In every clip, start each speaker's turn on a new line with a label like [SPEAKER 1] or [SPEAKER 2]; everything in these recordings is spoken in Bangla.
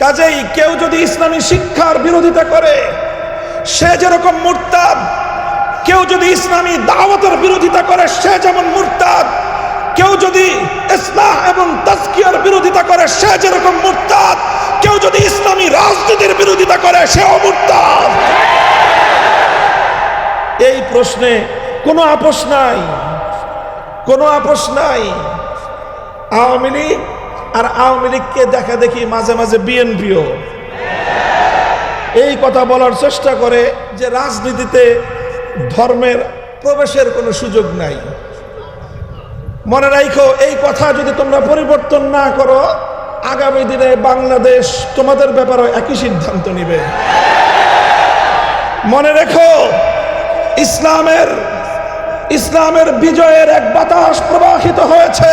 [SPEAKER 1] কাজেই কেউ যদি ইসলামী শিক্ষার বিরোধিতা করে, সে যেরকম মুরতাদ, কেউ যদি ইসলামী দাওয়াতের বিরোধিতা করে, সে যেমন মুরতাদ, কেউ যদি ইসলাম এবং তাজকিয়ার বিরোধিতা করে, সে যেরকম মুরতাদ, কেউ যদি ইসলামী রাজনীতির বিরোধিতা করে সে মুরতাদ। এই প্রশ্নে কোনো আপোষ নাই, কোনো আপোষ নাই। আওয়ামী লীগ আর আওয়ামী লীগকে দেখা দেখি মাঝে মাঝে বিএনপিও। এই কথা বলার চেষ্টা করে যে রাজনীতিতে ধর্মের প্রবেশের কোনো সুযোগ নাই। মনে রাখো এই কথা যদি তোমরা পরিবর্তন না করো, আগামী দিনে বাংলাদেশ তোমাদের ব্যাপারে একই সিদ্ধান্ত নিবে। মনে রেখো, ইসলামের ইসলামের বিজয়ের এক বাতাস প্রবাহিত হয়েছে।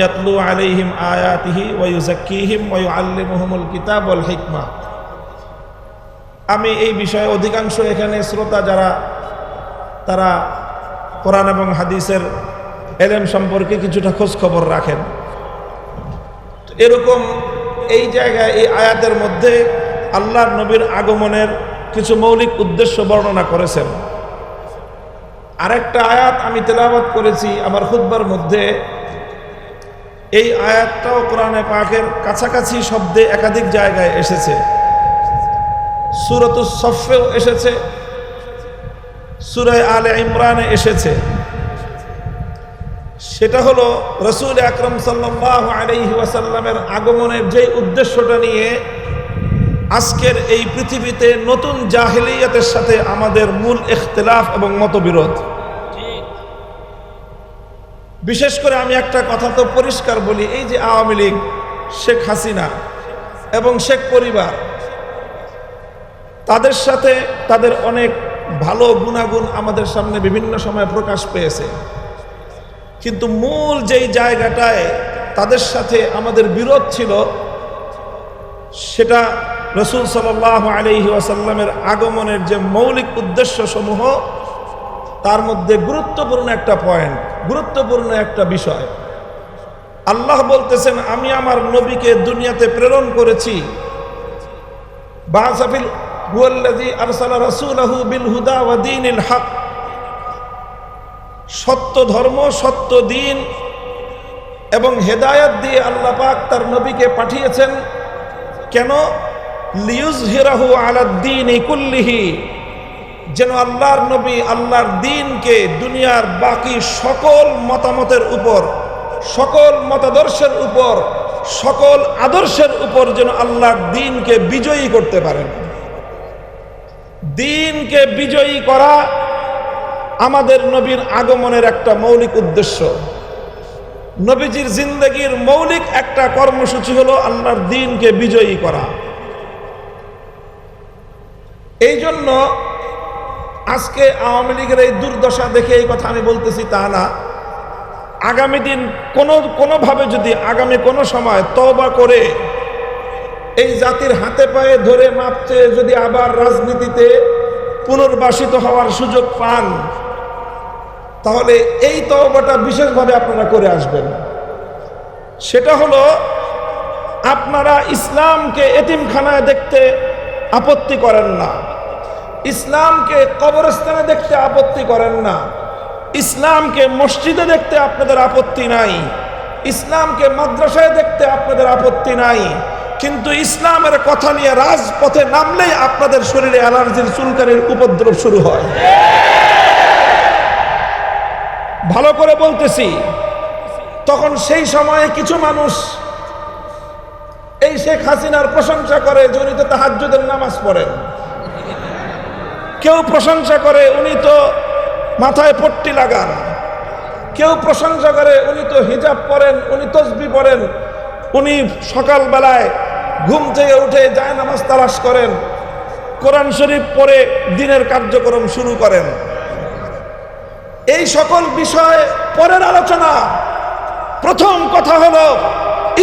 [SPEAKER 1] ইয়াতলু আয়াতিহি কিতাব আমি এই বিষয়ে অধিকাংশ এখানে শ্রোতা যারা, তারা কোরআন এবং হাদিসের এলেম সম্পর্কে কিছুটা খোঁজ খবর রাখেন এরকম এই জায়গায়, এই আয়াতের মধ্যে আল্লাহ নবীর আগমনের কিছু মৌলিক উদ্দেশ্য বর্ণনা করেছেন। আরেকটা আয়াত আমি তেলাওয়াত করেছি আমার খুদ্বার মধ্যে। এই আয়াতটাও কোরআনে পাকের কাছাকাছি শব্দে একাধিক জায়গায় এসেছে। সুরত সফেও এসেছে। সুরায় আলে ইমরানে এসেছে। সেটা হলো রসুল আকরম সাল্লাহ আলাইহি ওয়াসাল্লামের আগমনের যে উদ্দেশ্যটা নিয়ে আজকের এই পৃথিবীতে নতুন জাহেলিয়াতের সাথে আমাদের মূল ইখতলাফ এবং মতবিরোধ। বিশেষ করে আমি একটা কথা তো পরিষ্কার বলি, এই যে আওয়ামী লীগ, শেখ হাসিনা এবং শেখ পরিবার, তাদের সাথে তাদের অনেক ভালো গুণাগুণ আমাদের সামনে বিভিন্ন সময় প্রকাশ পেয়েছে। কিন্তু মূল যেই জায়গাটায় তাদের সাথে আমাদের বিরোধ ছিল, সেটা রসুল সাল আলহি আসাল্লামের আগমনের যে মৌলিক উদ্দেশ্য সমূহ তার মধ্যে গুরুত্বপূর্ণ একটা পয়েন্ট গুরুত্বপূর্ণ একটা বিষয়। আল্লাহ বলতেছেন, আমি আমার নবীকে দুনিয়াতে প্রেরণ করেছি। সত্য ধর্ম, সত্য দিন এবং হেদায়াত দিয়ে আল্লাহ পাক তার নবীকে পাঠিয়েছেন। কেন? যেন আল্লাহর নবী আল্লাহর দিনকে দুনিয়ার বাকি সকল মতামতের উপর, সকল মতাদর্শের উপর, সকল আদর্শের উপর যেন আল্লাহর দিনকে বিজয়ী করতে পারেন। দিনকে বিজয়ী করা আমাদের নবীর আগমনের একটা মৌলিক উদ্দেশ্য। নবীজির জিন্দগির মৌলিক একটা কর্মসূচি হলো আল্লাহর দিনকে বিজয়ী করা। এই জন্য আজকে আওয়ামী লীগের এই দুর্দশা দেখে এই কথা আমি বলতেছি তা না। আগামী দিন কোনো, কোনোভাবে যদি আগামী কোনো সময় তবা করে এই জাতির হাতে পায়ে ধরে মাপতে যদি আবার রাজনীতিতে পুনর্বাসিত হওয়ার সুযোগ পান, তাহলে এই তওবাটা বিশেষভাবে আপনারা করে আসবেন। সেটা হলো আপনারা ইসলামকে এতিমখানায় দেখতে আপত্তি করেন না। ইসলামকে কবরস্থানে দেখতে আপত্তি করেন না। ইসলামকে মসজিদে দেখতে আপনাদের আপত্তি নাই। ইসলামকে মাদ্রাসায় দেখতে আপনাদের আপত্তি নাই। কিন্তু ইসলামের কথা নিয়ে রাজপথে নামলেই আপনাদের শরীরে অ্যালার্জির চুলকানির উপদ্রব শুরু হয়। ভালো করে বলতেছি, তখন সেই সময়ে কিছু মানুষ এই শেখ হাসিনার প্রশংসা করে যে উনি তো নামাজ পড়েন। কেউ প্রশংসা করে, উনি তো মাথায় পট্টি লাগান। কেউ প্রশংসা করে, উনি তো হিজাব পরেন, উনি তসবি পড়েন উনি সকালবেলায় ঘুম থেকে উঠে যায় নামাজ তালাশ করেন। কোরআন শরীফ পরে দিনের কার্যক্রম শুরু করেন। এই সকল বিষয় পরের আলোচনা। প্রথম কথা হলো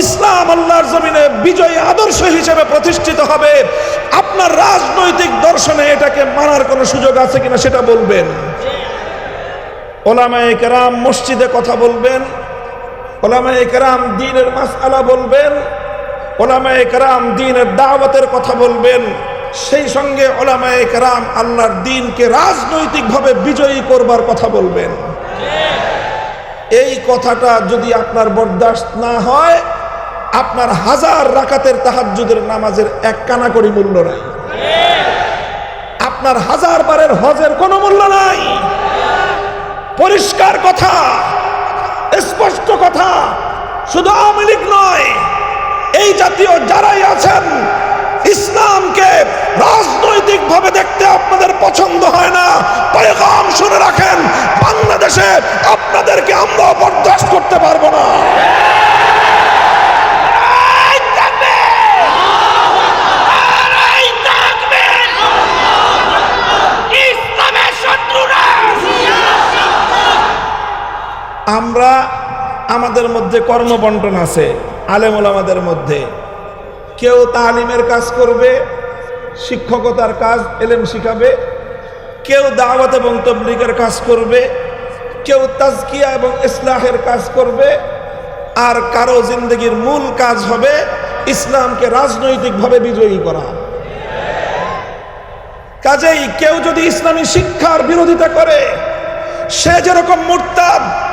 [SPEAKER 1] ইসলাম আল্লাহর জমিনে বিজয়ী আদর্শ হিসেবে প্রতিষ্ঠিত হবে। আপনার রাজনৈতিক দর্শনে এটাকে মানার কোনো সুযোগ আছে কিনা সেটা বলবেন। ওলামায়ে কেরাম মসজিদে কথা বলবেন। ওলামায়ে কেরাম দিনের মাসআলা বলবেন। ওলামায়ে কেরাম দিনের দাওয়াতের কথা বলবেন। সেই সঙ্গে ওলামায়ে কেরাম আল্লাহর দিনকে রাজনৈতিকভাবে বিজয়ী করবার কথা বলবেন। এই কথাটা যদি আপনার বরদাস্ত না হয় আপনার হাজার রাকাতের তাহাজ্জুদের নামাজের এক কানা করি মূল্য নাই। আপনার হাজার বারের হজের কোনো মূল্য নাই। পরিষ্কার কথা, স্পষ্ট কথা, শুধু আওয়ামী লীগ নয়, এই জাতীয় যারাই আছেন, ইসলামকে রাজনৈতিক ভাবে দেখতে আপনাদের পছন্দ হয় না পয়গাম শুনে রাখেন বাংলাদেশে আপনাদেরকে আমরা বরদাস্ত করতে পারব না
[SPEAKER 2] ইসলামের শত্রুরা
[SPEAKER 1] আমরা আমাদের মধ্যে কর্মবন্টন আছে, আলেমুল আমাদের মধ্যে। কেউ তালিমের কাজ করবে, শিক্ষকতার কাজ, এলেম শিখাবে। কেউ দাওয়াত এবং তবলিগের কাজ করবে। কেউ তাজকিয়া এবং ইসলাহের কাজ করবে। আর কারও জিন্দগির মূল কাজ হবে ইসলামকে রাজনৈতিকভাবে বিজয়ী করা। কাজেই কেউ যদি ইসলামী শিক্ষার বিরোধিতা করে, সে যেরকম মুরতাদ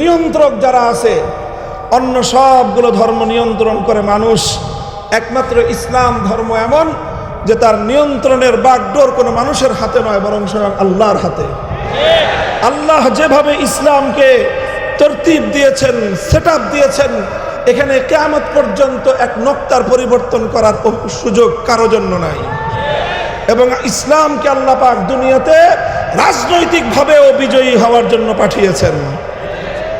[SPEAKER 1] নিয়ন্ত্রক যারা আছে, অন্য সবগুলো ধর্ম নিয়ন্ত্রণ করে মানুষ। একমাত্র ইসলাম ধর্ম এমন যে তার নিয়ন্ত্রণের বাগডোর কোনো মানুষের হাতে নয়, বরং স্বয়ং আল্লাহর হাতে। আল্লাহ যেভাবে ইসলামকে তরতিব দিয়েছেন সেট দিয়েছেন, এখানে কেয়ামত পর্যন্ত এক নক্তার পরিবর্তন করার সুযোগ কারও জন্য নাই। এবং ইসলামকে আল্লাহ পাক দুনিয়াতে রাজনৈতিকভাবেও বিজয়ী হওয়ার জন্য পাঠিয়েছেন।